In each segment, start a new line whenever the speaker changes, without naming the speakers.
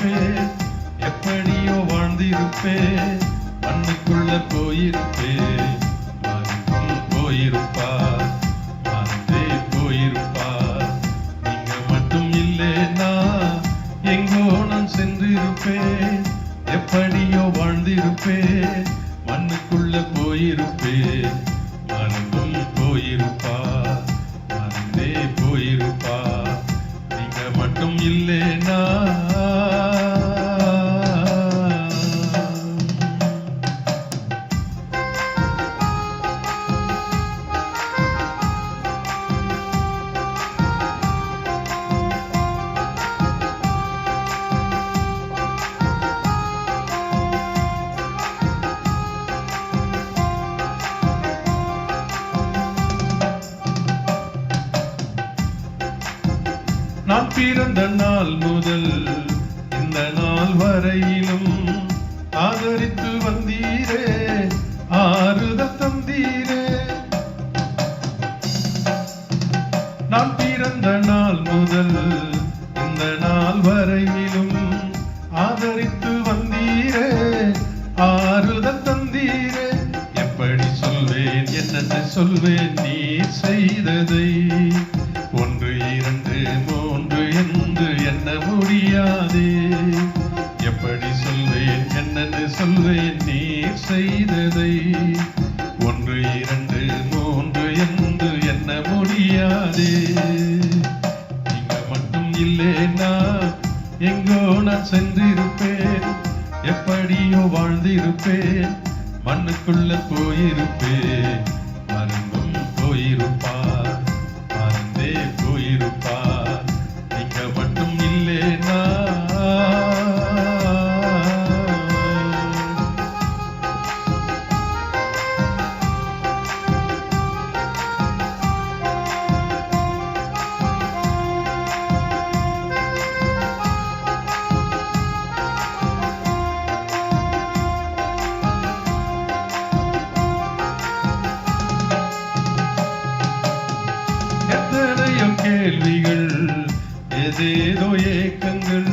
போயிருப்பேன் எப்படியோ வாழ்ந்திருப்பேன் மண்ணுக்குள்ள போயிருப்பேன். போயிருப்பா மறந்தே போயிருப்பா நீங்க மட்டும் இல்லைன்னா எங்கோ நான் சென்றிருப்பேன். எப்படியோ வாழ்ந்திருப்பேன். மண்ணுக்குள்ள போயிருப்பேன். நான் பிறந்த நாள் முதல் இந்த நாள் வரையிலும் ஆதரித்து வந்தீரே ஆறுதல் தந்தீரே. நான் பிறந்த நாள் முதல் இந்த நாள் வரையிலும் ஆதரித்து வந்தீரே ஆறுதல் தந்தீரே. எப்படி சொல்வேன் என்னென்ன சொல்வேன் நீ செய்தது முடியாதே. நீங்க மட்டும் இல்லைன்னா எங்கோ நான் சென்றிருப்பேன். எப்படியோ வாழ்ந்திருப்பேன். மண்ணுக்குள்ள போயிருப்பேன். மறந்தும் போயிருப்பான். எத்தனையோ கேள்விகள் ஏதேதோ ஏக்கங்கள்.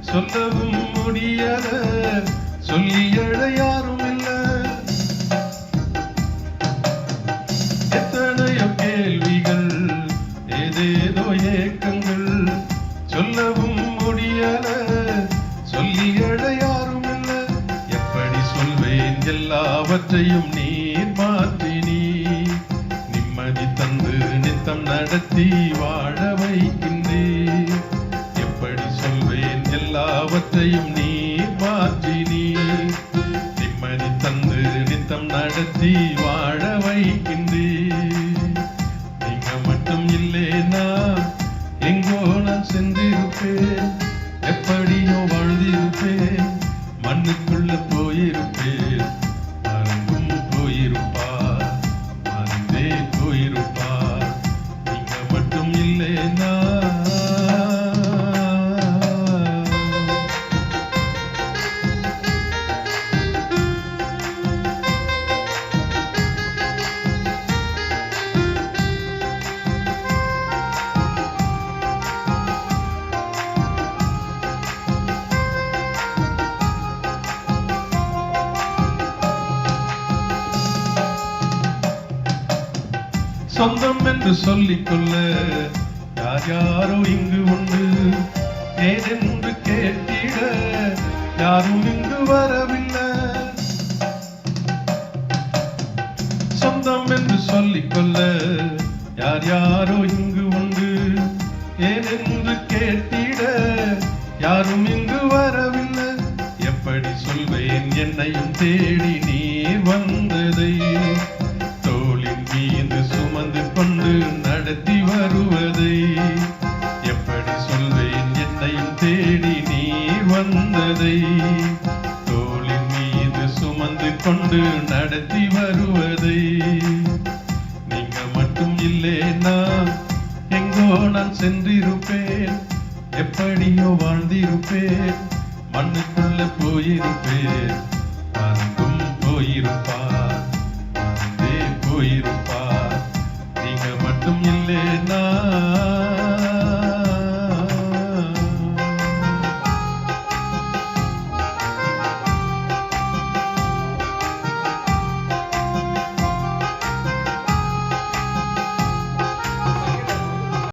சொல்லவும் முடியாத சொல்லி எழ யாரும் இல்லை. எத்தனையோ கேள்விகள் ஏதேதோ ஏக்கங்கள். சொல்லவும் முடியாத சொல்லி எழ யாரும் இல்லை. எப்படி சொல்வேன் எல்லாவற்றையும் நீர் மாற்றினீ நிம்மதி தந்து நித்தம் நடத்தி வாழ வைக்கின்றேன் எப்படி சொல்வேன் எல்லாவற்றையும் நீ மாற்றி நீ நிம்மதி தந்து நித்தம் நடத்தி வாழ வைக்கின்றேன் நீங்க மட்டும் இல்லைனா எங்கோ நான் சென்றிருப்பேன். எப்படியோ வாழ்ந்திருப்பேன். மண்ணுக்கு சொந்தம் என்று சொல்லிக்கொள்ள யார் யாரோ இங்கு உண்டு. ஏதென்று கேட்டிட யாரும் இங்கு வரவில்லை. சொந்தம் என்று சொல்லிக்கொள்ள யார் யாரோ இங்கு உண்டு. ஏதென்று கேட்டிட யாரும் இங்கு வரவில்லை. எப்படி சொல்வேன் என்னையும் தேடி நீ வந்ததை. தோளின் மீது சுமந்து கொண்டு நடத்தி வருவதை எப்படி சொல்வேன் என்னையும் தேடி நீ வந்ததை? தோளின் மீது சுமந்து கொண்டு நடத்தி வருவதை நீங்க மட்டும் இல்லைனா எங்கோ நான் சென்றிருப்பேன். எப்படியோ வாழ்ந்திருப்பேன். மண்ணுக்குள்ள போயிருப்பேன். மறந்தும்